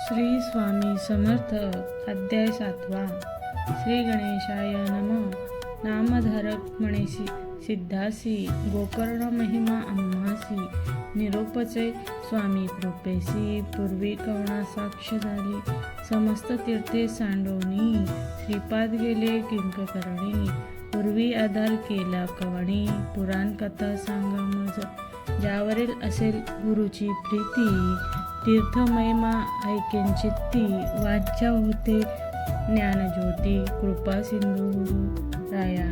श्री स्वामी समर्थ अध्याय सातवा. श्री गणेशाय नम. नामधारक मणेशी सिद्धासी गोकर्ण महिमा अम्मासी निरोपचे स्वामी कृपेसी पूर्वी कवणा साक्ष झाली. समस्त तीर्थे सांडोनी श्रीपाद गेले किंककरणी पूर्वी आधार केला कवणी पुराण कथा सांगा मज ज्यावरील असेल गुरुची प्रीती तीर्थमहिमा ऐकेंची ती वाचा होते ज्ञानज्योती कृपा सिंधू राया.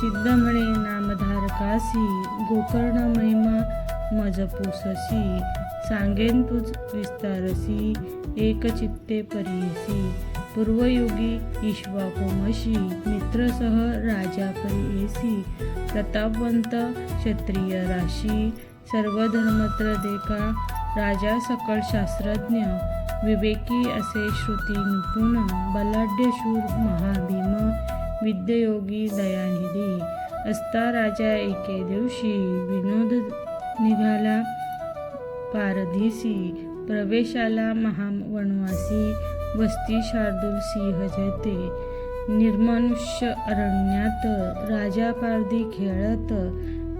सिद्ध म्हणे नामधारकासी गोकर्ण महिमा मज पुससी सांगेन तुझ विस्तारसी एकचित्ते परियसी पूर्वयुगी ईश्वाकोमशी मित्रसह राजा परियसी प्रतापवंत क्षत्रिय राशी सर्वधर्मत्र देखा राजा सकळ शास्त्रज्ञ विवेकी असे श्रुती निपुण बलाढ्य शूर महाभीम विद्ययोगी दयानिधी असता राजा एके दिवशी. विनोद निघाला पारधीसी प्रवेशाला महावनवासी वस्ती शार्दूल सिंह जयते निर्मनुष्य अरण्यात राजा पारधी खेळत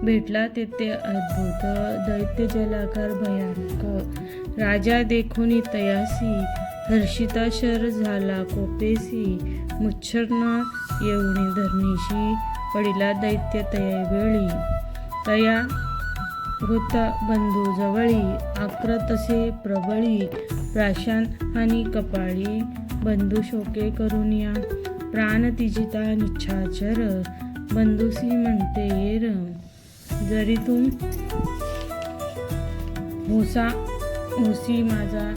भेटला तेथे अद्भुत दैत्य जलाकार भयानक. राजा देखुनी तयासी हर्षिता शर झाला कोपेसी मुच्छरना येऊनी धरणीशी पडिला दैत्य तया वेळी तया होता बंधू जवळी आक्रतसे प्रबळी प्राशान आणि कपाळी. बंधू शोके करुनिया प्राण तिजिता निच्छाचर बंधुसी म्हणते येर. जरी तू होसा होसी माझा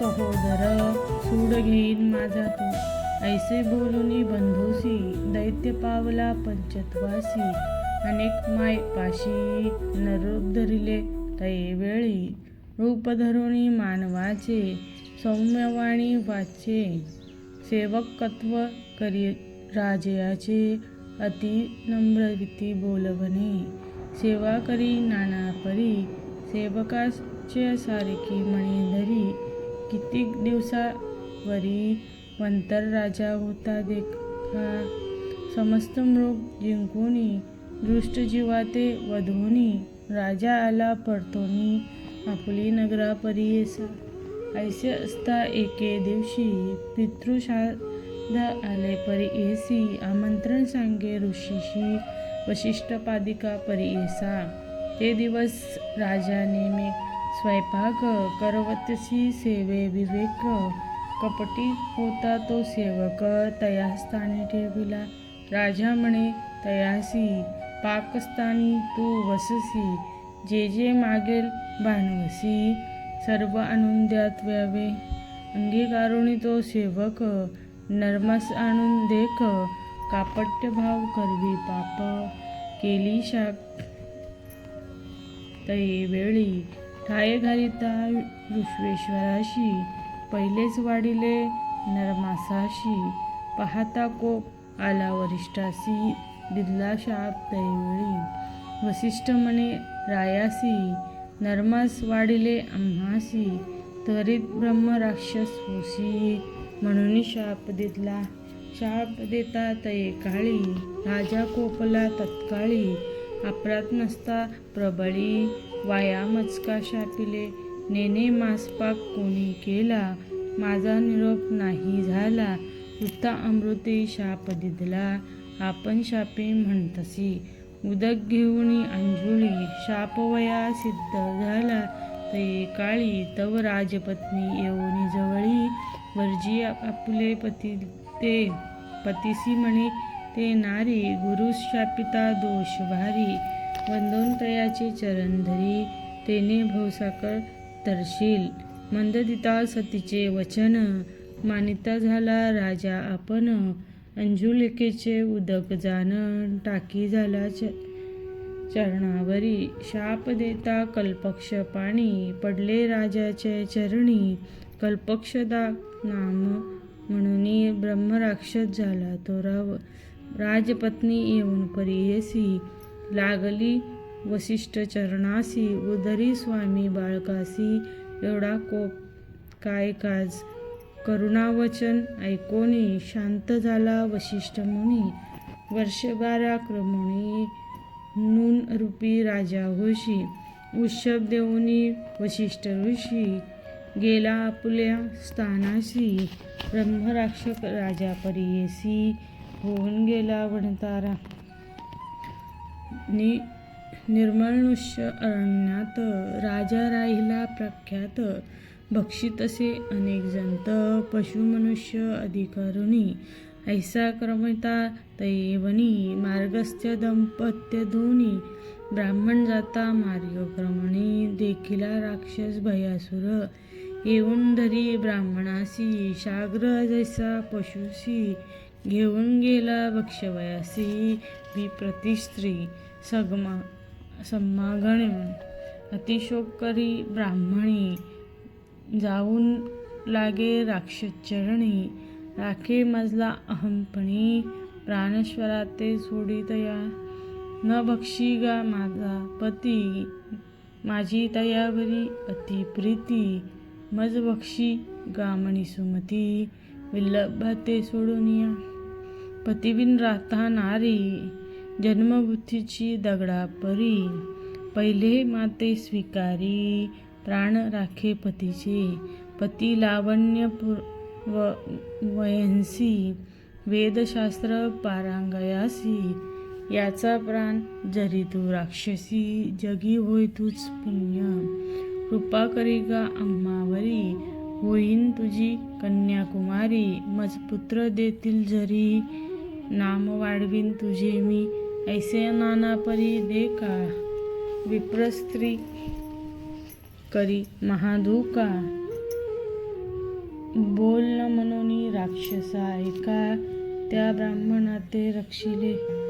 सहोदर सूड घेईन माझा तू. ऐसे बोलुनी बंधुसी दैत्य पावला पंचत्वासी. अनेक माय पाशी नरूप धरिले तये वेळी. रूप धरुणी मानवाचे सौम्यवाणी वाचे. सेवकत्व करी राजयाचे अति नम्रविती बोलवणे। सेवा करी नाना परी सेवकाचे सारखी म्हणे धरी। कितीक दिवसावरी वंतर राजा होता देखा। समस्त मृग जिंकूनी दृष्ट जीवाते वधोनी। राजा आला परतोनी आपली नगरा परियेसा ऐसे असता एके दिवशी द आले परियेसी आमंत्रण सांगे ऋषीशी वशिष्ठ पादिका परियेसा ते दिवस राजा नेहमी स्वयंपाक करवतसी सेवे विवेक. कपटी होता तो सेवक तयास्थानी ठेविला. राजा म्हणे तयासी पाकस्थानी तू वससी. जे जे मागेल भानवसी. सर्व आणून द्यात व्यावे. अंगीकारुणी तो सेवक नर्मस आणून देख कापट्य भाव करवी पाप केली शाप. तये वेळी ठाये घालिता विश्वेश्वराशी पहिलेच वाढिले नरमासाशी. पाहता कोप आला वरिष्ठासी दिदला शाप तैवेळी वसिष्ठ म्हणे रायासी नरमास वाढिले आम्हासी त्वरित ब्रह्म राक्षस होसी. म्हणून शाप दिदला शाप देता तये काळी राजा कोपला तत्काळी. अपरात नसता प्रबळी वाया मचका शापिले. नेने मासपाक कोणी केला माझा निरोप नाही झाला. उत्ता अमृते शाप दिदला आपण शापे म्हणतसी. उदक घेऊन अंजुळी शापवया सिद्ध झाला. ते काळी तव राजपत्नी येऊन जवळी. वर्जी आपले पती ते पतीसी म्हणे ते नारी गुरुशापिता दोष भारी वंदोन तयाचे चरण धरी तेने भवसाकर तरशील. मंददिता सतीचे वचन मानिता झाला राजा आपण अंजुलिकेचे उदक जाणं टाकी झाला च चरणावरी. शाप देता कल्पक्ष पाणी पडले राजाचे चरणी कल्पक्षदा नाम म्हणून ब्रह्मराक्षस झाला. तो राव राजपत्नी येऊन परियसी लागली. वसिष्ठ चरणासी उदरी स्वामी बाळकासी एवढा कोप काय काज? करुणावचन ऐकोनी शांत झाला वशिष्ठ मुनी. वर्षबारा क्रमणी नून रूपी राजा होशी. उषभ देऊनी वशिष्ठ ऋषी गेला आपल्या स्थानाशी. ब्रह्मराक्षक राजा परियेसी होऊन गेला वणतारा. नि निर्मळनुष्य अरण्यात राजा राहिला प्रख्यात. भक्षित अनेक जंत पशुमनुष्य अधिकरुणी. ऐसा क्रमता तैवनी मार्गस्थ दंपत्य दोन्ही ब्राह्मण जाता मार्गक्रमणी देखिला राक्षस भयासुर. येऊन धरी ब्राह्मणासी शाग्र जैसा पशुसी घेऊन गेला भक्षवयासी विप्रती प्रतिस्त्री सगमा सम्मागण अतिशोक करी ब्राह्मणी जाऊन लागे राक्षसचरणी राखे मजला अहमपणी प्राणेश्वरा ते सोडितया न बक्षी गा माझा पती माझी तयावरी अति मजबक्षी मज बक्षी गामणी सुमती विल्लभ ते सोडूनिया पतिविन राहता नारी जन्मबुद्धीची दगडा परी पहिले माते स्वीकारी प्राण राखे पतीचे पती लावण्य पुर- व वयंसी वेदशास्त्र पारांगयासी याचा प्राण जरी तू राक्षसी जगी होय तूच पुण्य कृपा करी गा अम्मावरी. होईन तुझी कन्याकुमारी मज पुत्र देतील जरी. नाम वाढवीन तुझे मी ऐसे नाना परी दे का विप्रस्त्री करी महाधुका बोल न म्हणून राक्षसा ऐका. त्या ब्राह्मणा ते रक्षिले.